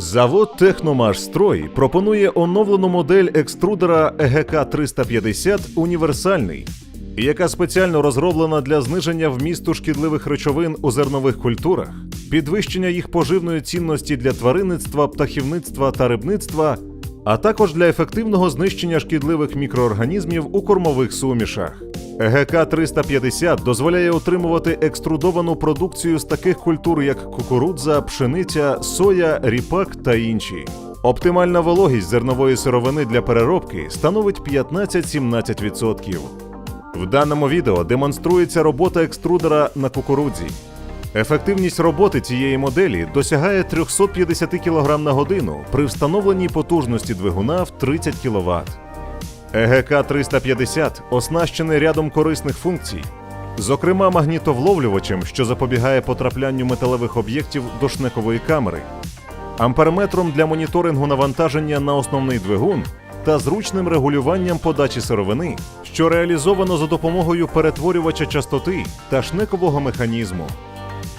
Завод Техномашстрой пропонує оновлену модель екструдера ЕГК 350 універсальний, яка спеціально розроблена для зниження вмісту шкідливих речовин у зернових культурах, підвищення їх поживної цінності для тваринництва, птахівництва та рибництва, а також для ефективного знищення шкідливих мікроорганізмів у кормових сумішах. ЕГК 350 дозволяє отримувати екструдовану продукцію з таких культур, як кукурудза, пшениця, соя, ріпак та інші. Оптимальна вологість зернової сировини для переробки становить 15-17%. В даному відео демонструється робота екструдера на кукурудзі. Ефективність роботи цієї моделі досягає 350 кг на годину при встановленій потужності двигуна в 30 кВт. ЕГК 350 оснащений рядом корисних функцій, зокрема магнітовловлювачем, що запобігає потраплянню металевих об'єктів до шнекової камери, амперметром для моніторингу навантаження на основний двигун та зручним регулюванням подачі сировини, що реалізовано за допомогою перетворювача частоти та шнекового механізму.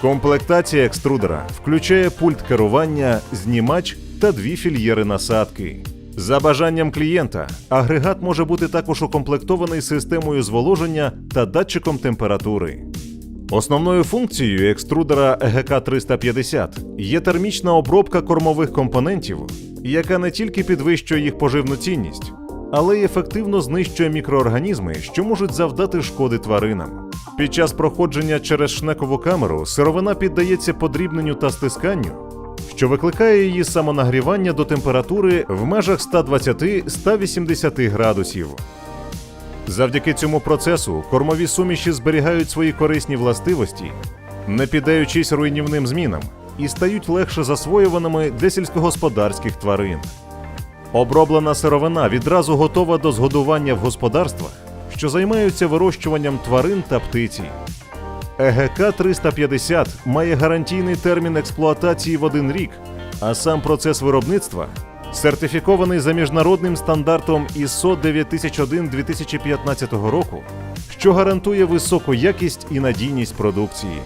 Комплектація екструдера включає пульт керування, знімач та дві фільєри насадки. За бажанням клієнта, агрегат може бути також укомплектований системою зволоження та датчиком температури. Основною функцією екструдера ЕГК 350 є термічна обробка кормових компонентів, яка не тільки підвищує їх поживну цінність, але й ефективно знищує мікроорганізми, що можуть завдати шкоди тваринам. Під час проходження через шнекову камеру сировина піддається подрібненню та стисканню, що викликає її самонагрівання до температури в межах 120-180 градусів. Завдяки цьому процесу кормові суміші зберігають свої корисні властивості, не піддаючись руйнівним змінам, і стають легше засвоюваними для сільськогосподарських тварин. Оброблена сировина відразу готова до згодування в господарствах, що займаються вирощуванням тварин та птиці. ЕГК 350 має гарантійний термін експлуатації в один рік, а сам процес виробництва сертифікований за міжнародним стандартом ISO 9001 2015 року, що гарантує високу якість і надійність продукції.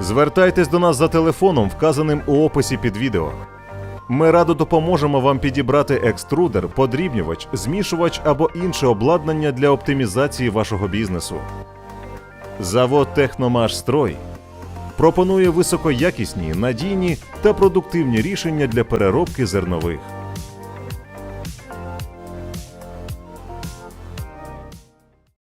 Звертайтесь до нас за телефоном, вказаним у описі під відео. Ми радо допоможемо вам підібрати екструдер, подрібнювач, змішувач або інше обладнання для оптимізації вашого бізнесу. Завод Техномашстрой пропонує високоякісні, надійні та продуктивні рішення для переробки зернових.